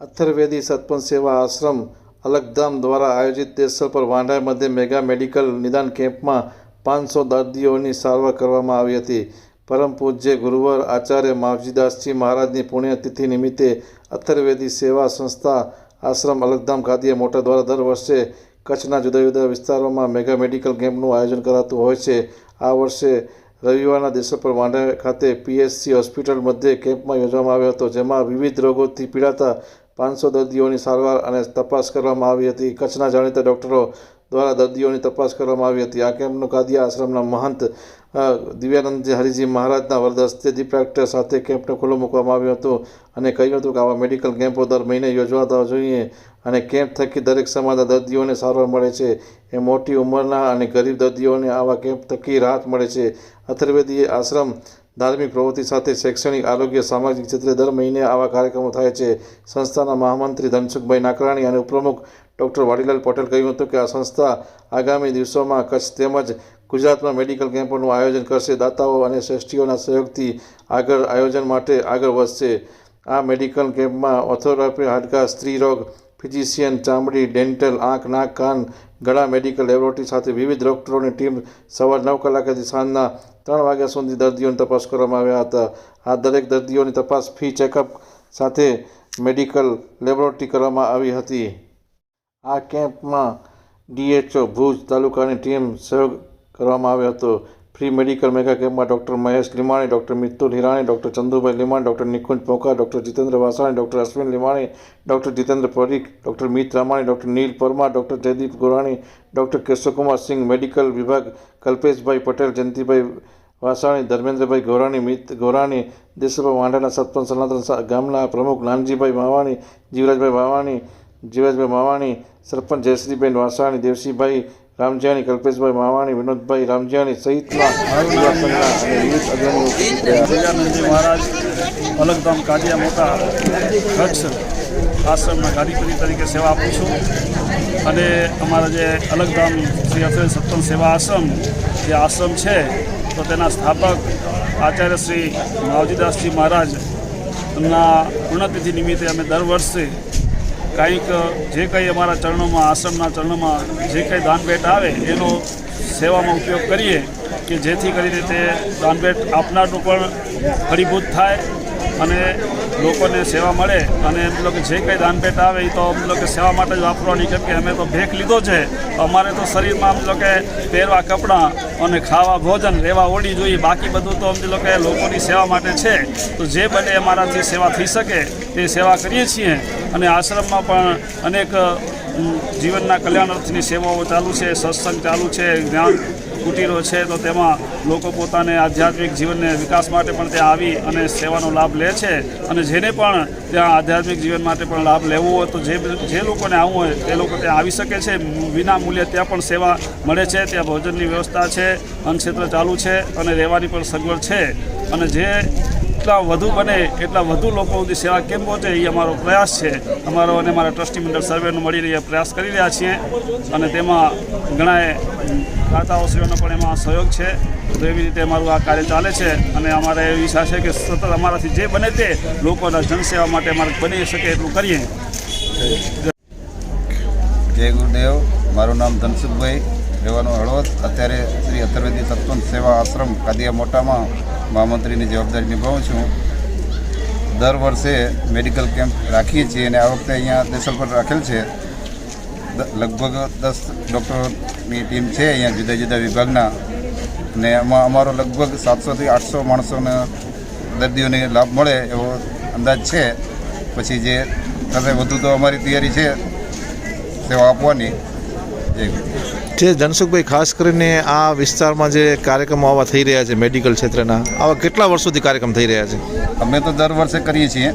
અથર્વેદી સતપંચ સેવા આશ્રમ અલગધામ દ્વારા આયોજિત દેશલ પર વાંઢા મધ્ય મેગા મેડિકલ નિદાન કેમ્પમાં પાંચસો દર્દીઓની સારવાર કરવામાં આવી હતી પરમ પૂજ્ય ગુરુવર આચાર્ય માવજીદાસજી મહારાજની પુણ્યતિથિ નિમિત્તે અથર્વેદી સેવા સંસ્થા આશ્રમ અલગધામ ખાતે મોટા દ્વારા દર વર્ષે કચ્છના જુદા જુદા વિસ્તારોમાં મેગા મેડિકલ કેમ્પનું આયોજન કરાતું હોય છે. આ વર્ષે રવિવારના દેશોપર વાંઢા ખાતે પીએસસી હોસ્પિટલ મધ્યે કેમ્પમાં યોજવામાં આવ્યો હતો, જેમાં વિવિધ રોગોથી પીડાતા પાંચસો દર્દીઓની સારવાર અને તપાસ કરવામાં આવી હતી. કચ્છના જાણીતા ડૉક્ટરો દ્વારા દર્દીઓની તપાસ કરવામાં આવી હતી. આ કેમ્પનું કાદિયા આશ્રમના મહંત દિવ્યાનંદ હરિજી મહારાજના વરદસ્તે દીપ પ્રાગટ્ય સાથે કેમ્પને ખુલ્લો મૂકવામાં આવ્યો હતો અને કહ્યું હતું કે આવા મેડિકલ કેમ્પો દર મહિને યોજવાતા જોઈએ અને કેમ્પ થકી દરેક સમાજના દર્દીઓને સારવાર મળે છે. એ મોટી ઉંમરના અને ગરીબ દર્દીઓને આવા કેમ્પ થકી રાહત મળે છે. અથર્વેદીએ આશ્રમ ધાર્મિક પ્રવૃત્તિ સાથે શૈક્ષણિક, આરોગ્ય, સામાજિક ક્ષેત્રે દર મહિને આવા કાર્યક્રમો થાય છે. સંસ્થાના મહામંત્રી ધનસુખભાઈ નાકરાણી અને ઉપપ્રમુખ ડૉક્ટર વાડીલાલ પટેલ કહ્યું હતું કે આ સંસ્થા આગામી દિવસોમાં કચ્છ તેમજ ગુજરાતમાં મેડિકલ કેમ્પોનું આયોજન કરશે. દાતાઓ અને શ્રેષ્ઠીઓના સહયોગથી આગળ આયોજન માટે આગળ વધશે. આ મેડિકલ કેમ્પમાં ઓર્થોગ્રાફી, હાડકા સ્ત્રીરોગ ફિઝિશિયન, ચામડી, ડેન્ટલ, આંખ, નાક, કાન ગળા મેડિકલ લેબોરેટરી સાથે વિવિધ ડૉક્ટરોની ટીમ સવાર નવ કલાકેથી સાંજના ત્રણ વાગ્યા સુધી દર્દીઓની તપાસ કરવામાં આવ્યા હતા. આ દરેક દર્દીઓની તપાસ ફી ચેકઅપ સાથે મેડિકલ લેબોરેટરી કરવામાં આવી હતી. આ કેમ્પમાં ડીએચઓ ભુજ તાલુકાની ટીમ સહયોગ કરવામાં આવ્યો હતો. ફ્રી મેડિકલ મેગા કેમ્પમાં doctor Mahesh Limani, doctor Mittul Hirani, doctor Chandubhai Limani, doctor Nikunj Poka doctor Jitendra Vasani, doctor Ashwin Limani, doctor Jitendra Parikh, doctor Mit Ramani, doctor Neel Parmar, doctor Jaydeep Gorani, doctor Keshavkumar Singh medical વિભાગ, કલ્પેશભાઈ પટેલ, જયંતિભાઈ વાસાણી, ધર્મેન્દ્રભાઈ ગોરાણી, મિત ગોરાણી દેશભા વાંઢાના સતપંચ સનાતન ગામના પ્રમુખ નાનજીભાઈ માવાણી, જીવરાજભાઈ માવાણી જીવરાજભાઈ માવાણી, સરપંચ જયશ્રીબેન વાસાણી, દેવસીભાઈ રામજીયાણી કલ્પેશભાઈ માવાણી, વિનોદભાઈ રામજીયાણી સહિતના અને મહારાજ, અલગધામ કાઢિયા મોટા કચ્છ આશ્રમના કાર્યકરી તરીકે સેવા આપું છું. અને અમારા જે અલગધામ શ્રી અફેલ સત્તમ સેવા આશ્રમ, જે આશ્રમ છે, તો તેના સ્થાપક આચાર્ય શ્રી માવજીદાસજી મહારાજ. એમના પૂર્ણતિથિ નિમિત્તે અમે દર વર્ષે કાંઈક જે કંઈ અમારા ચરણોમાં, આશ્રમના ચરણોમાં જે કંઈ દાનભેટ આવે, એનો સેવામાં ઉપયોગ કરીએ કે જેથી કરીને તે દાનભેટ આપનારનું પણ ફળીભૂત થાય અને લોકોને સેવા મળે અને એમ લોકો જે કંઈ દાનભેટ આવે એ તો અમ લોકો સેવા માટે જ વાપરવાની, કેમ કે અમે તો ભેખ લીધો છે. અમારે તો શરીરમાં અમ લોકો પહેરવા કપડાં અને ખાવા ભોજન, રહેવા ઓડી જોઈએ, બાકી બધું તો અમને લોકો લોકોની સેવા માટે છે. તો જે બને અમારાથી સેવા થઈ શકે તે સેવા કરીએ છીએ. અને આશ્રમમાં પણ અનેક જીવનના કલ્યાણ અર્થની સેવાઓ ચાલુ છે, સત્સંગ ચાલુ છે, જ્ઞાન કુટીરો છે, તો તેમાં લોકો પોતાને આધ્યાત્મિક જીવનને વિકાસ માટે પણ ત્યાં આવી અને સેવાનો લાભ લે છે અને જેને પણ ત્યાં આધ્યાત્મિક જીવન માટે પણ લાભ લેવો હોય તો જે જે લોકોને આવવું હોય તે લોકો ત્યાં આવી શકે છે. વિના મૂલ્યે ત્યાં પણ સેવા મળે છે, ત્યાં ભોજનની વ્યવસ્થા છે અન્નક્ષેત્ર ચાલુ છે અને રહેવાની પણ સગવડ છે. અને જે એટલા વધુ બને, એટલા વધુ લોકો સુધી સેવા કેમ પહોંચે, એ અમારો પ્રયાસ છે. અમારો અને અમારા ટ્રસ્ટી મંડળ સર્વેનો મળી રહ્યા પ્રયાસ કરી રહ્યા છીએ. અને તેમાં ઘણા દાતાઓશ્રીઓનો પણ એમાં સહયોગ છે. તો એવી રીતે અમારું આ કાર્ય ચાલે છે. અને અમારે એવી ઈચ્છા છે કે સતત અમારાથી જે બને તે લોકોના જનસેવા માટે અમારે બની શકે એટલું કરીએ. જય ગુરુદેવ. મારું નામ ધનસુખભાઈ રહેવાનું હળવદ. અત્યારે શ્રી અથર્વેદી સત્વંત સેવા આશ્રમ કાદિયા મોટામાં મહામંત્રીની જવાબદારી નિભાવું છું. દર વર્ષે મેડિકલ કેમ્પ રાખીએ છીએ અને આ વખતે અહીંયા દેસલ પર રાખેલ છે. લગભગ દસ ડૉક્ટરોની ટીમ છે અહીંયા જુદા જુદા વિભાગના. ને એમાં અમારો લગભગ સાતસોથી આઠસો માણસોને દર્દીઓને લાભ મળે એવો અંદાજ છે. પછી જે થશે વધુ તો અમારી તૈયારી છે સેવા આપવાની. જે જનસુખભાઈ ખાસ કરીને આ વિસ્તારમાં જે કાર્યક્રમો આવા થઈ રહ્યા છે મેડિકલ ક્ષેત્રના આવા કેટલા વર્ષોથી કાર્યક્રમ થઈ રહ્યા છે? અમે તો દર વર્ષે કરીએ છીએ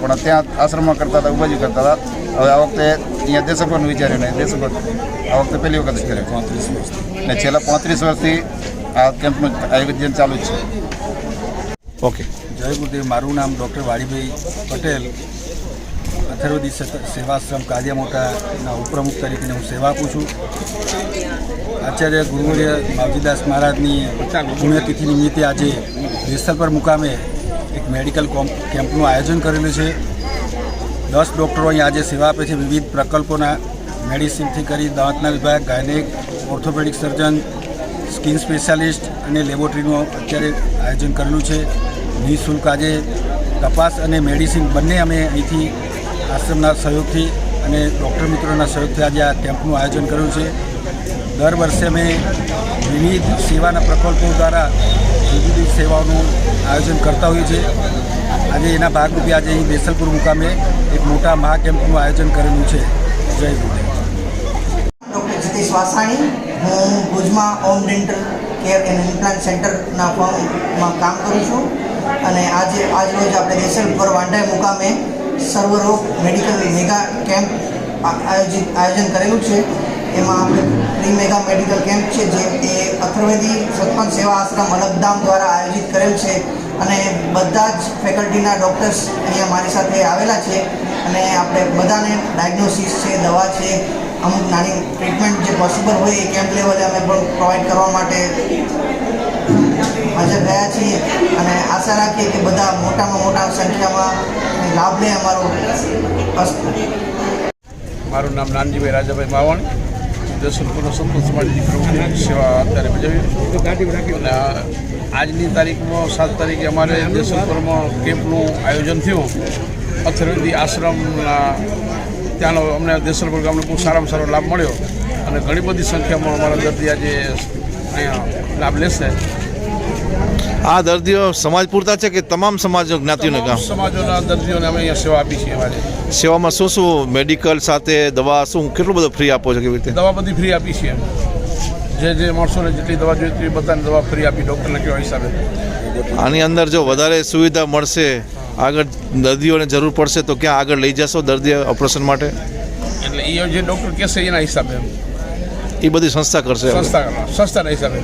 પણ ત્યાં આશ્રમમાં કરતા હતા ઉભાજી કરતા હતા. હવે આ વખતે અહીંયા દેશભરનું વિચાર્યું ને દેશભર આ વખતે પહેલી વખત જ કરે પાંત્રીસ વર્ષ ને છેલ્લા પાંત્રીસ વર્ષથી આ કેમ્પનું આયોજન ચાલુ જ છે. ઓકે. જય ગુરુદેવ મારું નામ ડૉક્ટર વાડીભાઈ પટેલ. અથર્વદી સેવાશ્રમ કાર્ય મોટાના ઉપપ્રમુખ તરીકે હું સેવા આપું છું. આચાર્ય ગુરુવર્ય માવજીદાસ મહારાજની પુણ્યતિથિ નિમિત્તે આજે દેસલ પર મુકામે એક મેડિકલ કોમ કેમ્પનું આયોજન કરેલું છે. દસ ડૉક્ટરો અહીં આજે સેવા આપે છે. વિવિધ પ્રકલ્પોના મેડિસિનથી કરી દાંતના વિભાગ, gynaec, orthopaedic surgeon, skin specialist અને લેબોરેટરીનું અત્યારે આયોજન કરેલું છે. નિઃશુલ્ક આજે તપાસ અને મેડિસિન બંને અમે અહીંથી આશ્રમના સહયોગથી અને ડૉક્ટર મિત્રોના સહયોગથી આજે આ કેમ્પનું આયોજન કર્યું છે. દર વર્ષે અમે વિવિધ સેવાના પ્રકલ્પો દ્વારા જુદી જુદી સેવાઓનું આયોજન કરતા હોઈએ છીએ. આજે એના ભાગરૂપે આજે અહીં બેસલપુર મુકામે એક મોટા મહાકેમ્પનું આયોજન કરેલું છે. જય ડૉક્ટર જીતેશ વાસાણી, હું ભુજમાં home dental care and implant સેન્ટરના ફોર્મમાં કામ કરું છું. અને આજે આજ રોજ આપણે દેસલપુર વાંઢાઈ મુકામે સર્વરોગ મેડિકલ મેગા કેમ્પ આયોજિત, આયોજન કરેલું છે. એમાં આપણે પ્રી મેગા મેડિકલ કેમ્પ છે, જે એ અથર્વેદી સત્પંચ સેવા આશ્રમ અલગધામ દ્વારા આયોજિત કરેલ છે અને બધા જ ફેકલ્ટીના ડૉક્ટર્સ અહીંયા મારી સાથે આવેલા છે અને આપણે બધાને ડાયગ્નોસિસ છે, દવા છે, અમુક નાની ટ્રીટમેન્ટ જે પોસિબલ હોય એ કેમ્પ લેવલે અમે પણ પ્રોવાઈડ કરવા માટે હાજર રહ્યા છીએ અને આશા રાખીએ કે બધા મોટામાં મોટા સંખ્યામાં લાભ લે અમારો મારું નામ નાનજીભાઈ રાજાભાઈ માવણ. દસરપુરનો સંતોષ સમાજની પ્રવૃત્તિ સેવા અત્યારે બજાવી અને આજની તારીખમાં સાત તારીખે અમારે દેશલપુરમાં કેમ્પનું આયોજન થયું. અથર્વેદી આશ્રમના ત્યાંનો અમને દેશનપુર ગામનો બહુ સારામાં સારો લાભ મળ્યો. અને ઘણી બધી સંખ્યામાં અમારા દર્દી આજે અહીંયા લાભ લેશે. આ દર્દીઓ સમાજ પૂરતા છે કે તમામ સમાજ જ્ઞાતિઓને કામ સમાજોના દર્દીઓને અમે અહીંયા સેવા આપી છીએ સેવામાં શું શું મેડિકલ સાથે દવા શું કેટલું બધું ફ્રી આપો છો કેવી રીતે? દવા બધી ફ્રી આપી છીએ. જે જે માણસોને જેટલી દવા જોઈએ હોય બધાને દવા ફ્રી આપી ડૉક્ટરને કહેવા હિસાબે. આની અંદર જો વધારે સુવિધા મળશે આગળ દર્દીઓને જરૂર પડશે તો ક્યાં આગળ લઈ જશો દર્દી ઓપરેશન માટે? એટલે એ જે ડૉક્ટર કહેશે એના હિસાબે એ બધી સંસ્થા કરશે? સંસ્થા સંસ્થાના હિસાબે.